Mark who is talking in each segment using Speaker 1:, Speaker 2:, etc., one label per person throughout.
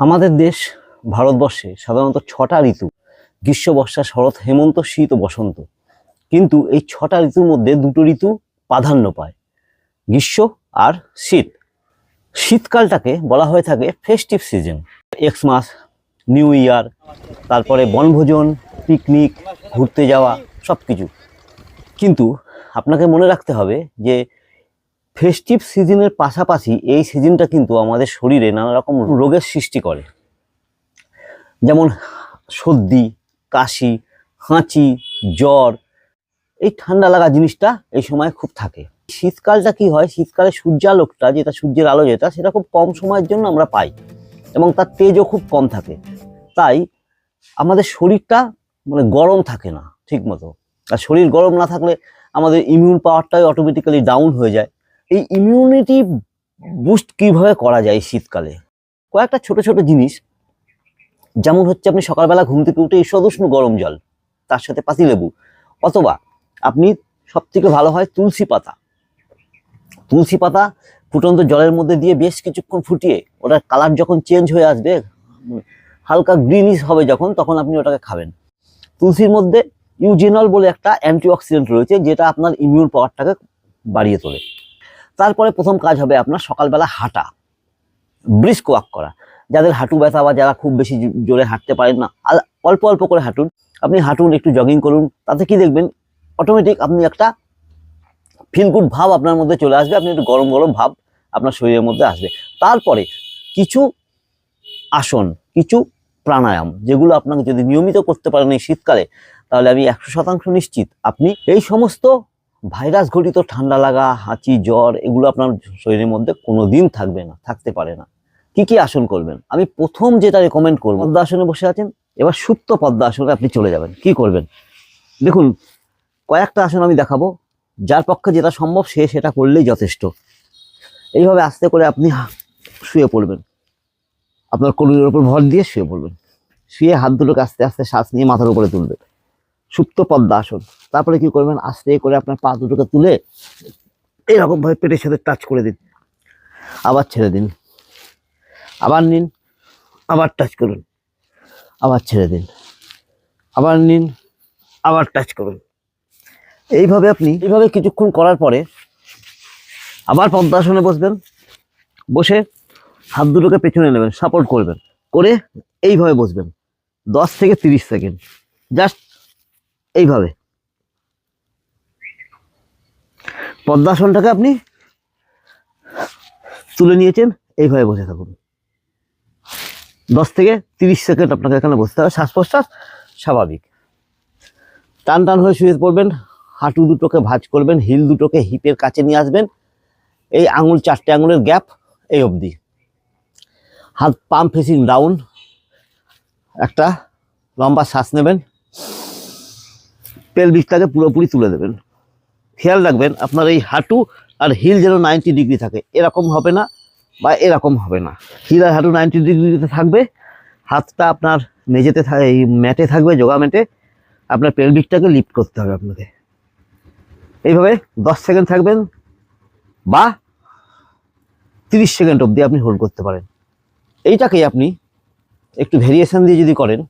Speaker 1: আমাদের দেশ ভারতবর্ষে সাধারণত ছটা ঋতু, গ্রীষ্ম, বর্ষা, শরৎ, হেমন্ত, শীত ও বসন্ত। কিন্তু এই ছটা ঋতুর মধ্যে দুটো ঋতু প্রাধান্য পায়, গ্রীষ্ম আর শীত। শীতকালটাকে বলা হয়ে থাকে festive season Xmas new year তারপরে বনভোজন পিকনিক ঘুরতে যাওয়া সব কিছু কিন্তু আপনাকে মনে রাখতে হবে যে ফেস্টিভ সিজনের পাশাপাশি এই সিজনটা কিন্তু আমাদের শরীরে নানা রকম রোগের সৃষ্টি করে। যেমন সর্দি, কাশি হাঁচি জ্বর, এই ঠান্ডা লাগা জিনিসটা এই সময় খুব থাকে। শীতকালটা কি হয়? শীতকালে সূর্যালোকটা, যেটা সূর্যের আলো যেটা, সেটা খুব কম সময়ের জন্য আমরা পাই এবং তার তেজও খুব কম থাকে। তাই আমাদের শরীরটা মানে গরম থাকে না, ঠিক মতো। আর শরীর গরম না থাকলে আমাদের ইমিউন পাওয়ারটাই অটোমেটিক্যালি ডাউন হয়ে যায়। এই ইমিউনিটি বুস্ট কীভাবে করা যায় শীতকালে? কয়েকটা ছোট ছোট জিনিস। যেমন হচ্ছে আপনি সকালবেলা ঘুম থেকে উঠে সদুষ্ণ গরম জল, তার সাথে পাতিলেবু অথবা আপনি সব থেকে ভালো হয় তুলসী পাতা। তুলসী পাতা ফুটন্ত জলের মধ্যে দিয়ে বেশ কিছুক্ষণ ফুটিয়ে ওটার কালার যখন চেঞ্জ হয়ে আসবে, হালকা গ্রিনিশ হবে যখন, তখন আপনি ওটাকে খাবেন। তুলসীর মধ্যে ইউজেনল বলে একটা অ্যান্টিঅক্সিডেন্ট রয়েছে, যেটা আপনার ইমিউন পাওয়ারটাকে বাড়িয়ে তোলে। তারপরে প্রথম কাজ হবে আপনার সকালবেলা হাঁটা। ব্রিস্ক ওয়াক করা। যাদের হাঁটু ব্যথা বা যারা খুব বেশি জোরে হাঁটতে পারেন না অল্প অল্প করে হাঁটুন। আপনি হাঁটুন, একটু জগিং করুন, তাতে কি দেখবেন অটোমেটিক আপনি একটা ফিল গুড ভাব আপনার মধ্যে চলে আসবে, আপনি একটু গরম গরম ভাব আপনার শরীরের মধ্যে আসবে। তারপরে কিছু আসন, কিছু প্রাণায়াম, যেগুলো আপনাকে যদি নিয়মিত করতে পারেন এই শীতকালে, তাহলে আমি একশো শতাংশ নিশ্চিত আপনি এই সমস্ত ভাইরাস ঘটিত ঠান্ডা লাগা, হাঁচি, জ্বর, এগুলো আপনার শরীরের মধ্যে কোনো দিন থাকবে না, থাকতে পারে না। কি কি আসন করবেন? আমি প্রথম যেটা রেকমেন্ড করব পদ্মাসনে বসে আছেন, এবার সুপ্ত পদ্মাসনে আপনি চলে যাবেন। কি করবেন? দেখুন, কয়েকটা আসন আমি দেখাবো, যার পক্ষে যেটা সম্ভব সে সেটা করলেই যথেষ্ট। এইভাবে আস্তে করে আপনি শুয়ে পড়বেন। আপনার কলির উপর ভর দিয়ে শুয়ে পড়বেন। শুয়ে হাত দুটোকে আস্তে আস্তে শ্বাস নিয়ে মাথার উপরে তুলবেন। সুপ্ত পদ্মাসন তারপরে কি করবেন? আস্তে করে আপনার পা দুটোকে তুলে এরকম ভাবে পেটের সাথে টাচ করে দিন। আবার ছেড়ে দিন। আবার নিন। আবার টাচ করুন। আবার ছেড়ে দিন। আবার নিন। আবার টাচ করুন। এইভাবে আপনি এইভাবে কিছুক্ষণ করার পরে আবার পদ্মাসনে বসবেন। বসে হাত দুটোকে পেছনে নেবেন সাপোর্ট করবেন। করে এইভাবে বসবেন। দশ থেকে তিরিশ সেকেন্ড। জাস্ট এইভাবে। পদ্মাসনটাকে আপনি তুলে নিয়েছেন, এইভাবে বসে থাকুন। দশ থেকে তিরিশ সেকেন্ড আপনাকে এখানে বসতে হবে। শ্বাস প্রশ্বাস স্বাভাবিক। টান টান হয়ে শুয়ে পড়বেন, হাঁটু দুটোকে ভাঁজ করবেন, হিল দুটোকে হিপের কাছে নিয়ে আসবেন। এই আঙুল, চারটে আঙুলের গ্যাপ এই অবধি। হাত পাম্প ফেসিং ডাউন। একটা লম্বা শ্বাস নেবেন। পেলভিসটাকে পুরোপুরি তুলে দেবেন। খেয়াল রাখবেন, আপনার এই হাঁটু আর হিল যেন নাইনটি ডিগ্রি থাকে, এরকম হবে না বা এরকম হবে না। হিল আর হাঁটু নাইনটি ডিগ্রিতে থাকবে, হাতটা আপনার মেঝেতে এই ম্যাটে থাকবে, যোগা ম্যাটে, আপনার পেলভিকটাকে লিফট করতে হবে আপনাকে। এইভাবে দশ সেকেন্ড থাকবেন বা তিরিশ সেকেন্ড অবধি আপনি হোল্ড করতে পারেন। এইটাকে আপনি একটু ভেরিয়েশন দিয়ে যদি করেন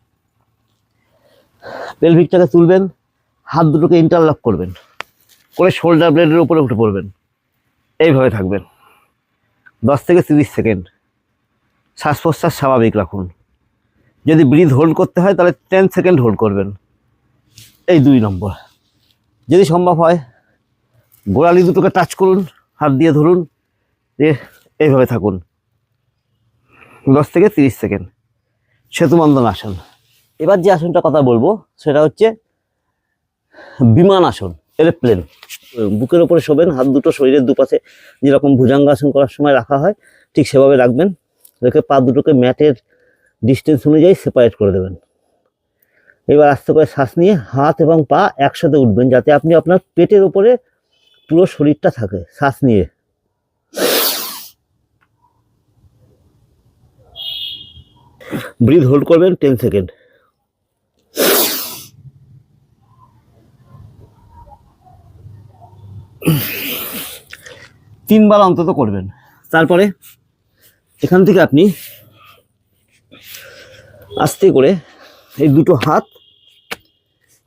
Speaker 1: পেলভিকটাকে তুলবেন হাত দুটোকে ইন্টারলক করবেন। করে শোল্ডার ব্লেডের উপরে উঠে পড়বেন। এইভাবে থাকবেন। দশ থেকে তিরিশ সেকেন্ড। শ্বাস প্রশ্বাস স্বাভাবিক রাখুন। যদি ব্রিথ হোল্ড করতে হয়, তাহলে টেন সেকেন্ড হোল্ড করবেন। এই দুই নম্বর। যদি সম্ভব হয়, গোড়ালি দুটোকে টাচ করুন, হাত দিয়ে ধরুন, দিয়ে এইভাবে থাকুন। দশ থেকে তিরিশ সেকেন্ড। সেতুবন্ধন আসন। এবার যে আসনটা কথা বলব, সেটা হচ্ছে বিমান আসন এরোপ্লেন বুকের ওপরে শোবেন, হাত দুটো শরীরের দুপাশে যেরকম ভুজাঙ্গাসন করার সময় রাখা হয়, ঠিক সেভাবে রাখবেন। রেখে পা দুটোকে ম্যাটের ডিস্টেন্স অনুযায়ী সেপারেট করে দেবেন। এবার আস্তে করে শ্বাস নিয়ে হাত এবং পা একসাথে উঠবেন, যাতে আপনি আপনার পেটের ওপরে পুরো শরীরটা থাকে, শ্বাস নিয়ে। ব্রিথ হোল্ড করবেন টেন সেকেন্ড তিনবার অন্তত করবেন। তারপরে এখান থেকে আপনি আস্তে করে এই দুটো হাত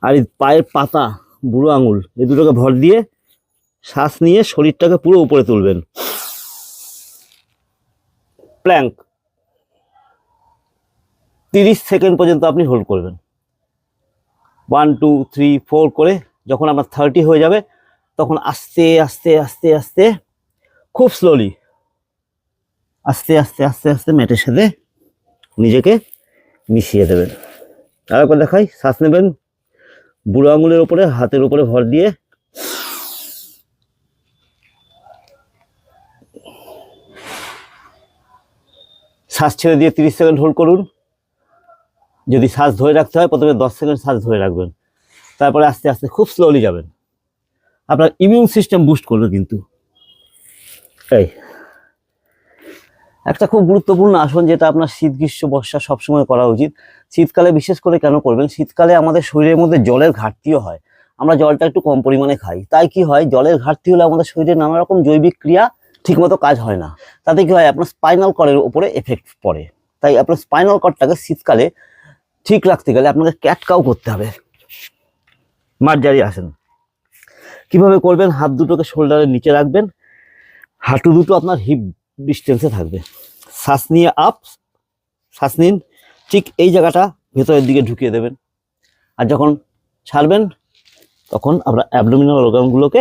Speaker 1: আর এই পায়ের পাতা, বুড়ো আঙুল, এই দুটোকে ভর দিয়ে শ্বাস নিয়ে শরীরটাকে পুরো উপরে তুলবেন। প্ল্যাঙ্ক। তিরিশ সেকেন্ড পর্যন্ত আপনি হোল্ড করবেন। ওয়ান, টু, থ্রি, ফোর করে যখন আপনার থার্টি হয়ে যাবে, তখন আস্তে আস্তে আস্তে আস্তে খুব স্লোলি আস্তে আস্তে আস্তে আস্তে ম্যাটের সাথে নিজেকে মিশিয়ে দেবেন। আরেকবার দেখাই, শ্বাস নেবেন, বুড়ো আঙুলের উপরে, হাতের উপরে ভর দিয়ে। শ্বাস ছেড়ে দিয়ে তিরিশ সেকেন্ড হোল্ড করুন। যদি শ্বাস ধরে রাখতে হয়, প্রথমে দশ সেকেন্ড শ্বাস ধরে রাখবেন। তারপরে আস্তে আস্তে খুব স্লোলি যাবেন। আপনার ইমিউন সিস্টেম বুস্ট করবে কিন্তু। এই। একটা খুব গুরুত্বপূর্ণ আসন যেটা আপনার শীত, গ্রীষ্ম, বর্ষা সবসময় করা উচিত। শীতকালে বিশেষ করে কেন করবেন? শীতকালে আমাদের শরীরের মধ্যে জলের ঘাটতিও হয়। আমরা জলটা একটু কম পরিমাণে খাই। তাই কি হয়? জলের ঘাটতি হলে আমাদের শরীরে নানা রকম জৈবিক ক্রিয়া ঠিকমতো কাজ হয় না। তাতে কি হয়? আপনার স্পাইনাল কর্ডের উপরে এফেক্ট পড়ে। তাই আপনার স্পাইনাল কর্ডটাকে শীতকালে ঠিক রাখতে গেলে আপনাকে ক্যাটকাও করতে হবে। মার্জারি আসেন। কীভাবে করবেন? হাত দুটোকে শোল্ডারের নিচে রাখবেন। হাঁটু দুটো আপনার হিপ ডিস্টেন্সে থাকবে। শ্বাস নিয়ে আপ শ্বাস নিন, ঠিক এই জায়গাটা ভেতরের দিকে ঢুকিয়ে দেবেন। আর যখন ছাড়বেন, তখন আপনার অ্যাবডোমিনাল অর্গানগুলোকে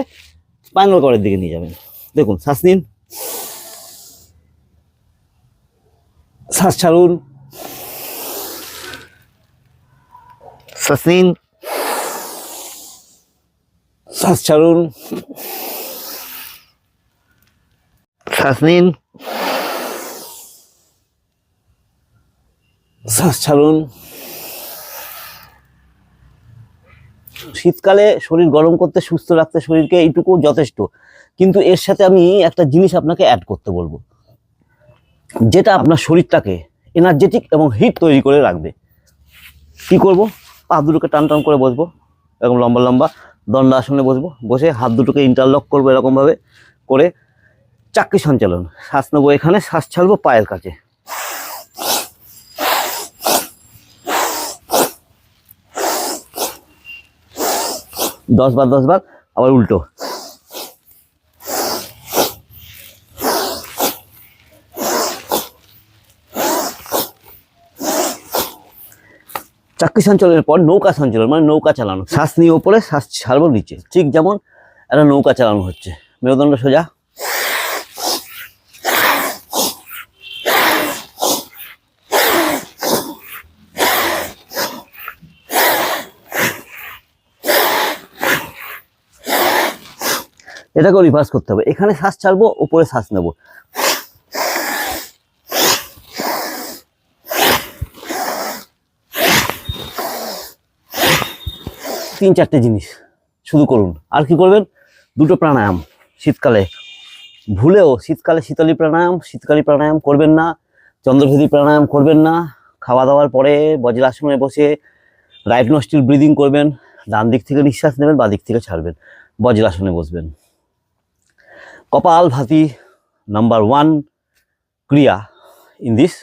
Speaker 1: স্পাইনাল কর্ডের দিকে নিয়ে যাবেন। দেখুন, শ্বাস নিন। শ্বাস ছাড়ুন। শ্বাস নিন। শ্বাস ছাড়ুন। শ্বাস নিন শ্বাস ছাড়ুন শীতকালে শরীর গরম করতে, সুস্থ রাখতে শরীরকে এইটুকু যথেষ্ট। কিন্তু এর সাথে আমি একটা জিনিস আপনাকে অ্যাড করতে বলব। যেটা আপনার শরীরটাকে এনার্জেটিক এবং হিট তৈরি করে রাখবে। কি করব? পা দুটোকে টান টান করে বসবো, এরকম লম্বা লম্বা দণ্ডাসনে বসবো। বসে হাত দুটোকে ইন্টারলক করব এরকমভাবে করে চাকরি সঞ্চালন। শ্বাস নেব এখানে, শ্বাস ছাড়বো পায়ের কাছে। দশ বার দশ বার, আবার উল্টো। চাকরি সঞ্চালনের পর নৌকা সঞ্চালন মানে নৌকা চালানো। শ্বাস নিয়ে ওপরে, শ্বাস ছাড়বো নিচে। ঠিক যেমন একটা নৌকা চালানো হচ্ছে। মেরুদণ্ড সোজা। এটাকেও রিভার্স করতে হবে। এখানে শ্বাস ছাড়বো, উপরে শ্বাস নেব। তিন চারটে জিনিস শুধু করুন। আর কি করবেন? দুটো প্রাণায়াম, শীতকালে। ভুলেও শীতকালে শীতলী প্রাণায়াম, শীতকালী প্রাণায়াম করবেন না। চন্দ্রভেদী প্রাণায়াম করবেন না। খাওয়া দাওয়ার পরে বজ্রাসনে বসে রাইট নস্টিল ব্রিদিং করবেন। ডান দিক থেকে নিঃশ্বাস নেবেন, বা দিক থেকে ছাড়বেন। বজ্রাসনে বসবেন। কপাল ভাতি নাম্বার ওয়ান ক্রিয়া in this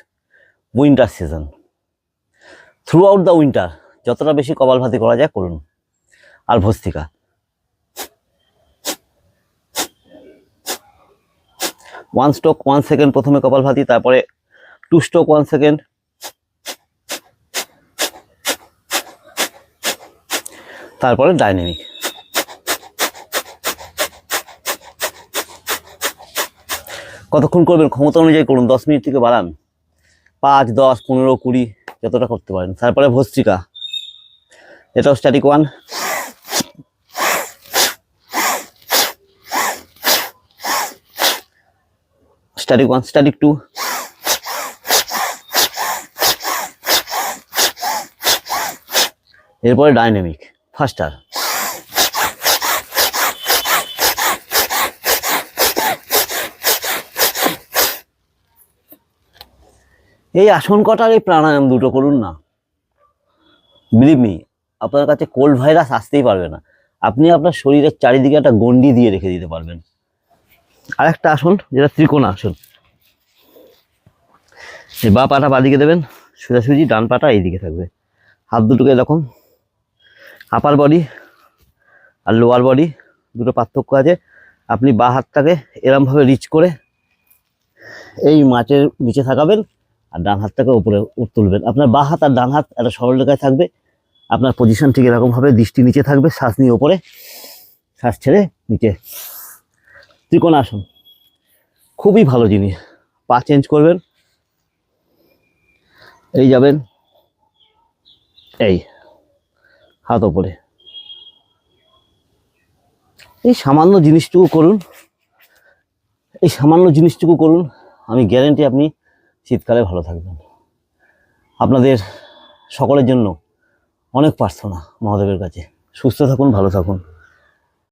Speaker 1: winter season throughout the winter যতটা বেশি কপাল ভাতি করা যায় করুন। আর bhastrika. One stroke one second প্রথমে কপাল ভাতি, তারপরে টু স্ট্রোক ওয়ান সেকেন্ড তারপরে ডাইনামিক কতক্ষণ করবেন? ক্ষমতা অনুযায়ী করুন, দশ মিনিট থেকে বাড়ান। পাঁচ, দশ, পনেরো, কুড়ি, যতটা করতে পারেন। তারপরে ভস্ত্রিকা। এটাও static one static one static two এরপরে ডাইনামিক ফাস্টার এই আসন কটার এই প্রাণায়াম দুটো করুন না। বিলিভ মি আপনার কাছে কোল্ড ভাইরাস আসতেই পারবে না। আপনি আপনার শরীরের চারিদিকে একটা গন্ডি দিয়ে রেখে দিতে পারবেন। আর একটা আসন, যেটা ত্রিকোণ আসন। এই বা পাটা বাদিকে দেবেন, সোজাসুজি ডান পাটা এইদিকে থাকবে। হাত দুটোকে এরকম আপার বডি আর লোয়ার বডি দুটো পার্থক্য আছে। আপনি বা হাতটাকে এরমভাবে রিচ করে এই মাছের নিচে থাকাবেন। আর ডান হাতটাকে উপরে তুলবেন। আপনার বা হাত আর ডান হাত একটা সরল রেখায় থাকবে। আপনার পজিশন ঠিক এরকমভাবে দৃষ্টি নিচে থাকবে, শ্বাস নিয়ে ওপরে শ্বাস ছেড়ে নিচে। ত্রিকোণ আসন। খুবই ভালো জিনিস। পা চেঞ্জ করবেন। এই যাবেন। এই, হাত ওপরে এই সামান্য জিনিসটুকু করুন। এই সামান্য জিনিসটুকু করুন। আমি গ্যারেন্টি আপনি শীতকালে ভালো থাকবেন। আপনাদের সকলের জন্য অনেক প্রার্থনা মহাদেবের কাছে। সুস্থ থাকুন ভালো থাকুন।